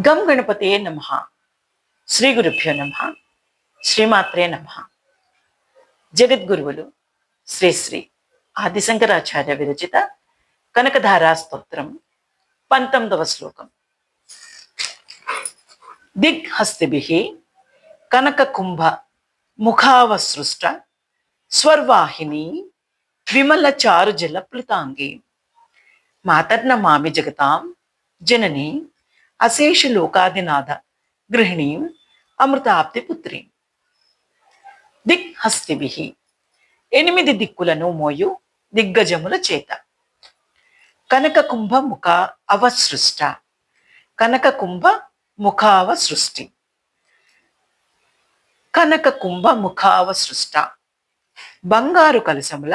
గం గణపతే నమ. శ్రీ గురుభ్యో నమ. శ్రీమాత్రే నమ. జగద్గురువులు శ్రీశ్రీ ఆదిశంకరాచార్య విరచిత కనకధారా స్తోత్రం పంతొమ్మిదవ శ్లోకం. దిగ్హస్తిభి కనక కుంభ ముఖావసృష్ట స్వర్వాహిని విమల చారు జల ప్లుతాంగి. మాతర్న మామి జగతాం జనని అశేష లోకాదినాథ గృహిణీం అమృతాప్తి పుత్రి దిక్ హస్తిభి ఎనిమిది దిక్కులను మోయు దిగ్గజముల చేత కనక కుంభ ముఖ అవసృష్ట కనక కుంభ ముఖావ సృష్టి కనక కుంభ ముఖావ సృష్ట బంగారు కలశముల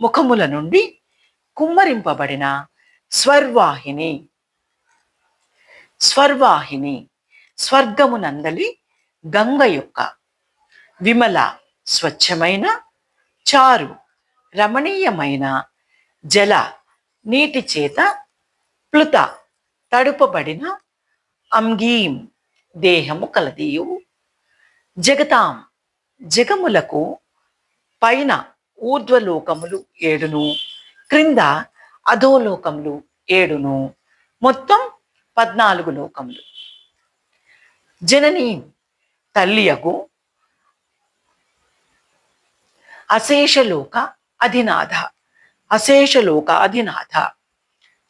ముఖముల నుండి కుమ్మరింపబడిన స్వర్వాహిని స్వర్వాహిని స్వర్గమునందలి గంగ యొక్క విమల స్వచ్ఛమైన చారు రమణీయమైన జల నీటి చేత ప్లుత తడుపబడిన అంగీం దేహము కలదీయు. జగతాం జగములకు పైన ఊర్ధ్వలోకములు ఏడును క్రింద అధోలోకములు ఏడును. మొత్తం పద్నాలుగు లోకములు. జనని తల్లియగు అశేషలోక అధినాథ అశేషలోక అధినాథ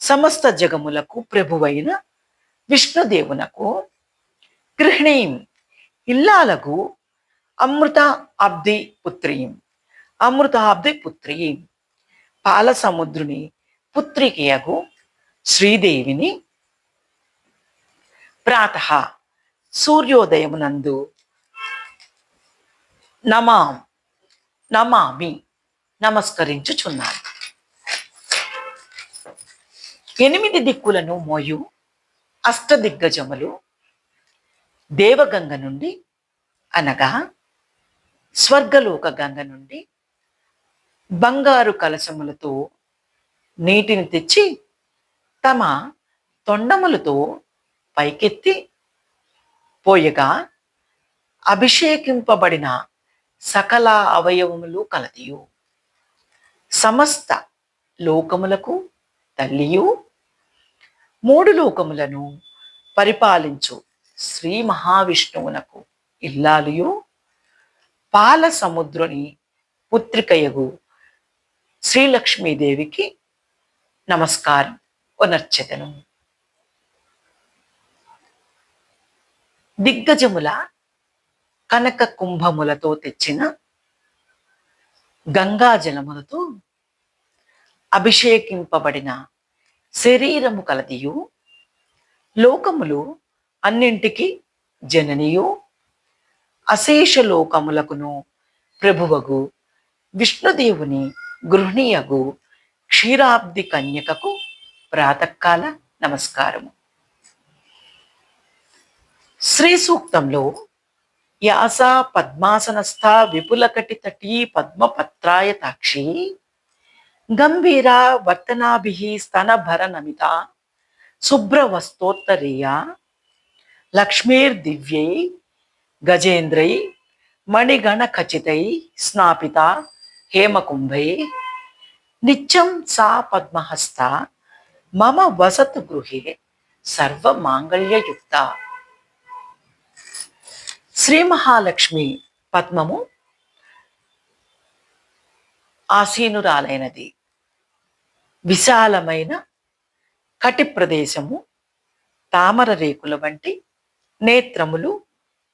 సమస్త జగములకు ప్రభువైన విష్ణుదేవునకు గృహిణీం ఇల్లాలకు అమృత అబ్ది పుత్రీం అమృతాబ్ది పుత్రీం పాలసముద్రుని పుత్రికి అగు శ్రీదేవిని ప్రాత సూర్యోదయమునందు నమాం నమామి నమస్కరించుచున్నాను. ఎనిమిది దిక్కులను మోయు అష్టదిగ్గజములు దేవగంగ నుండి అనగా స్వర్గలోక గంగ నుండి బంగారు కలశములతో నీటిని తెచ్చి తమ తొండములతో పైకెత్తి పోయగా అభిషేకింపబడిన సకల అవయవములు కలదియు. సమస్త లోకములకు తల్లియు. మూడు లోకములను పరిపాలించు శ్రీ మహావిష్ణువునకు ఇల్లాలియు. పాల సముద్రుని పుత్రికయగు శ్రీలక్ష్మీదేవికి నమస్కారం. పునర్చతను దిగ్గజముల కనక కుంభములతో తెచ్చిన గంగాజలములతో అభిషేకింపబడిన శరీరము కలదియు. లోకములు అన్నింటికి జననియు. అశేష లోకములకును ప్రభువగు విష్ణుదేవుని గృహిణియగు క్షీరాబ్ది కన్యకకు ప్రాతకాల నమస్కారము. శ్రీ సూక్తంలో యాస పద్మాసనస్థ విపులకటి తటీ పద్మపత్రాయ తాక్షి గంభీర వర్తనాభి స్తనభర నమిత శుభ్రవస్తోత్తరీయ లక్ష్మీర్దివ్యై గజేంద్రై మణిగణ ఖచితై స్నాపిత హేమకుంభై నిత్యం సా పద్మహస్త మమ వసతు గృహే సర్వమాంగళ్యయుక్త. శ్రీ మహాలక్ష్మి పద్మము ఆసీనురాలైనది. విశాలమైన కటి ప్రదేశము తామర రేకుల వంటి నేత్రములు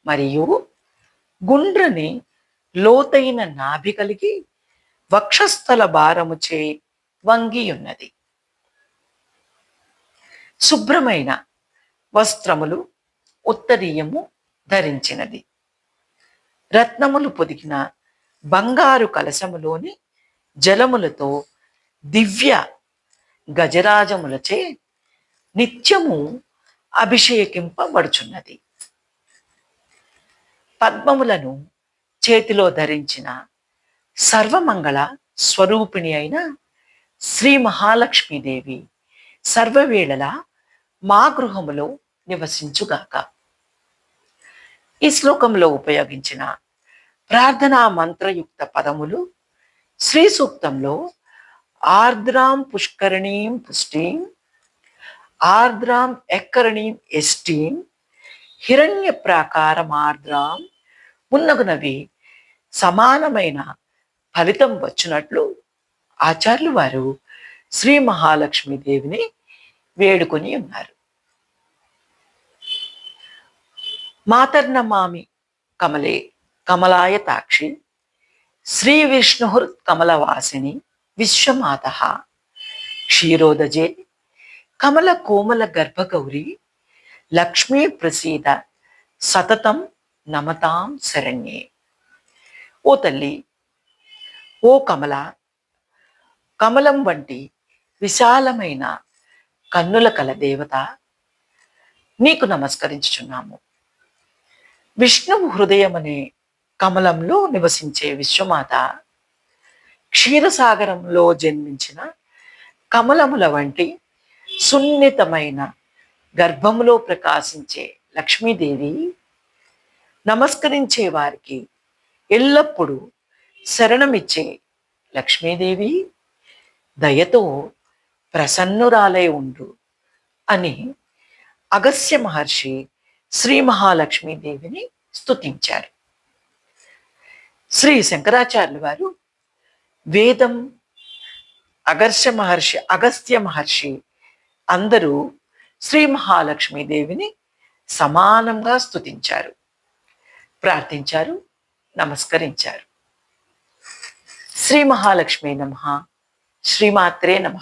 మరియు గుండ్రని లోతైన నాభి కలిగి వక్షస్థల భారముచే వంగి ఉన్నది శుభ్రమైన వస్త్రములు ఉత్తరీయము ధరించినది. రత్నములు పొదిగిన బంగారు కలశములోని జలములతో దివ్య గజరాజములచే నిత్యము అభిషేకింపబడుచున్నది. పద్మములను చేతిలో ధరించిన సర్వమంగళ స్వరూపిణి అయిన శ్రీ మహాలక్ష్మీదేవి సర్వవేళలా మా గృహములో నివసించుగాక. ఈ శ్లోకంలో ఉపయోగించిన ప్రార్థనా మంత్రయుక్త పదములు శ్రీ సూక్తంలో ఆర్ద్రాం పుష్కరణీం పుష్టిం ఆర్ద్రాం ఎక్కరణీం ఎస్టీం హిరణ్య ప్రాకారం ఆర్ద్రాం ఉన్నగునవి సమానమైన ఫలితం వచ్చినట్లు ఆచార్యులు వారు శ్రీ మహాలక్ష్మీదేవిని వేడుకొని ఉన్నారు. మాతర్నమామి కమలే కమలాయ తాక్షి శ్రీ విష్ణుర్ కమలవాసిని విశ్వమాత క్షీరోదజే కమల కోమల గర్భగౌరి లక్ష్మీ ప్రసీద సతతం నమతాం శరణ్యే. ఓ తల్లి ఓ కమల కమలం వంటి విశాలమైన కన్నుల కల దేవత నీకు నమస్కరించుచున్నాము. విష్ణువు హృదయం అనే కమలంలో నివసించే విశ్వమాత క్షీరసాగరంలో జన్మించిన కమలముల వంటి సున్నితమైన గర్భములో ప్రకాశించే లక్ష్మీదేవి నమస్కరించే వారికి ఎల్లప్పుడూ శరణమిచ్చే లక్ష్మీదేవి దయతో ప్రసన్నురాలై ఉండు అని అగస్య మహర్షి శ్రీ మహాలక్ష్మీదేవిని స్థుతించారు శ్రీ శంకరాచార్యులు వారు వేదం అగర్ష మహర్షి అగస్త్య మహర్షి అందరూ శ్రీ మహాలక్ష్మీదేవిని సమానంగా స్తుతించారు. ప్రార్థించారు నమస్కరించారు. శ్రీ మహాలక్ష్మి నమ శ్రీమాత్రే నమ.